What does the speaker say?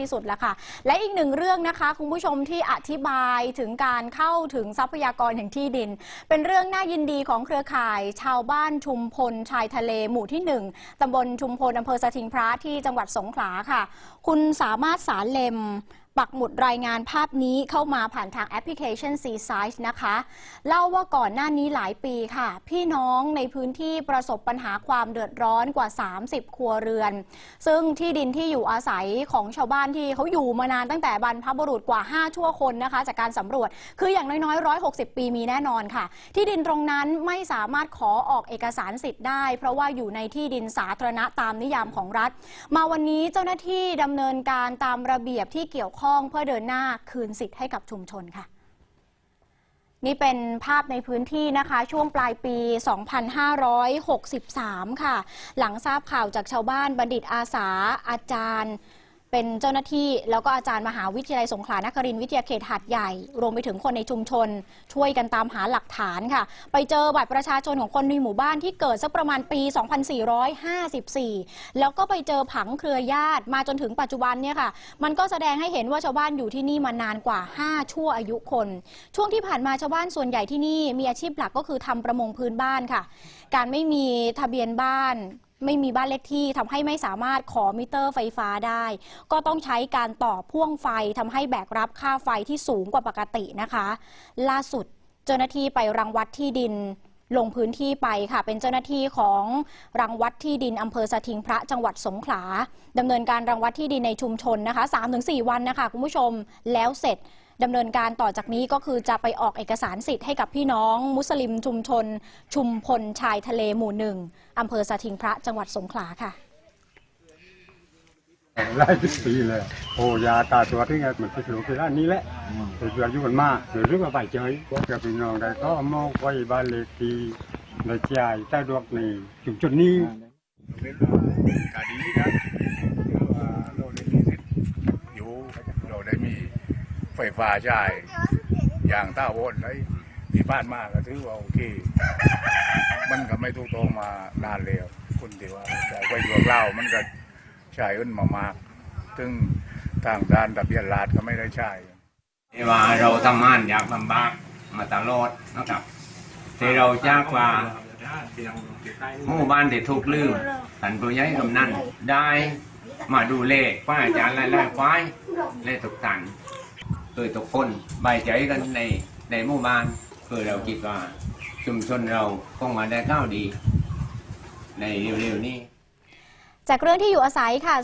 ที่สุดแล้วค่ะ และอีกหนึ่งเรื่องนะคะคุณผู้ชมที่อธิบายถึงการเข้าถึงทรัพยากรแห่งที่ดิน เป็นเรื่องน่ายินดีของเครือข่าย ชาวบ้านชุมพลชายทะเลหมู่ที่ 1ตำบลชุมพลอำเภอสถิงพระที่จังหวัดสงขลาค่ะ คุณสามารถสารเลม ปักหมุดรายงานภาพนี้เข้ามาผ่านทางแอปพลิเคชัน c s i z e นะคะ เล่าว่าก่อนหน้านี้หลายปีค่ะ พี่น้องในพื้นที่ประสบปัญหาความเดือดร้อนกว่า 30 ครัวเรือน ซึ่งที่ดินที่อยู่อาศัยของชาวบ้านที่เขาอยู่มานานตั้งแต่บรรพบุรุษกว่า 5 ชั่วคนนะคะ จากการสำรวจคืออย่างน้อยๆ 160 ปีมีแน่นอนค่ะ ที่ดินตรงนั้นไม่สามารถขอออกเอกสารสิทธิ์ได้ เพราะว่าอยู่ในที่ดินสาธารณะตามนิยามของรัฐ มาวันนี้เจ้าหน้าที่ดำเนินการตามระเบียบที่เกี่ยวข้องเพื่อเดินหน้าคืนสิทธิ์ให้กับชุมชนค่ะนี่เป็นภาพในพื้นที่นะคะ ช่วงปลายปี 2563 ค่ะ หลังทราบข่าวจากชาวบ้านบัณฑิตอาสา อาจารย์ เป็นเจ้าหน้าที่แล้วก็อาจารย์มหาวิทยาลัยสงขลานครินทร์วิทยาเขตหาดใหญ่ รวมไปถึงคนในชุมชน ช่วยกันตามหาหลักฐานค่ะ ไปเจอบัตรประชาชนของคนในหมู่บ้านที่เกิดสักประมาณปี 2454 แล้วก็ไปเจอผังเครือญาติมาจนถึงปัจจุบันเนี่ยค่ะ มันก็แสดงให้เห็นว่าชาวบ้านอยู่ที่นี่มานานกว่า 5 ชั่วอายุคน ช่วงที่ผ่านมาชาวบ้านส่วนใหญ่ที่นี่มีอาชีพหลักก็คือทำประมงพื้นบ้านค่ะ การไม่มีทะเบียนบ้าน ไม่มีบ้านเลขที่ทำให้ไม่สามารถขอมิเตอร์ไฟฟ้าได้ ก็ต้องใช้การต่อพ่วงไฟทำให้แบกรับค่าไฟที่สูงกว่าปกตินะคะ ล่าสุดเจ้าหน้าที่ไปรังวัดที่ดิน ลงพื้นที่ไปค่ะ เป็นเจ้าหน้าที่ของรังวัดที่ดินอำเภอสถิงพระจังหวัดสงขลาดำเนินการรังวัดที่ดินในชุมชนนะคะ3-4 วันนะคะคุณผู้ชมแล้วเสร็จดำเนินการต่อจากนี้ก็คือจะไปออกเอกสารสิทธิ์ให้กับพี่น้อง มุสลิมชุมชน ชุมพลชายทะเลหมู่หนึ่งอำเภอสถิงพระจังหวัดสงขลาค่ะหลายปีเลย โอ้ยาตาตัวที่ไงมันไปสู่ที่ร้านนี้แหละไปเดือดอยู่กันมาเดือดรู้ว่าใบเจยพวกกับพี่น้องได้ก็มองไว้บ้านเลขที่ในใจใต้ดวกในจุดจุดนี้เป็นการดีนะคือว่าเราได้มีสิทธิ์อยู่เราได้มีไฟฟ้าใช้อย่างต้าวนได้มีบ้านมากก็ถือว่าโอเค มันก็ไม่ถูกต้องมานานแล้วคนที่ว่าใช้ไฟยวกเล่ามันก็ใช้ขึ้นมามาก ซึ่ง ทางด้านทะเบียนราษฎร์ก็ไม่ได้ใช้ที่ว่าเราทำงานอยากลำบากมาตลอดนะครับที่เราจากว่าหมู่บ้านที่ถูกลืมท่านผู้ใหญ่กำนันได้มาดูเลขป้าอาจารย์ไล่ไล่ควายและทุกท่านคือทุกคนใบายใจกันในในหมู่บ้านคือเราคิดว่าชุมชนเราคงมาได้ก้าวดี ในเร็วๆนี้ จากเรื่องที่อยู่อาศัยค่ะ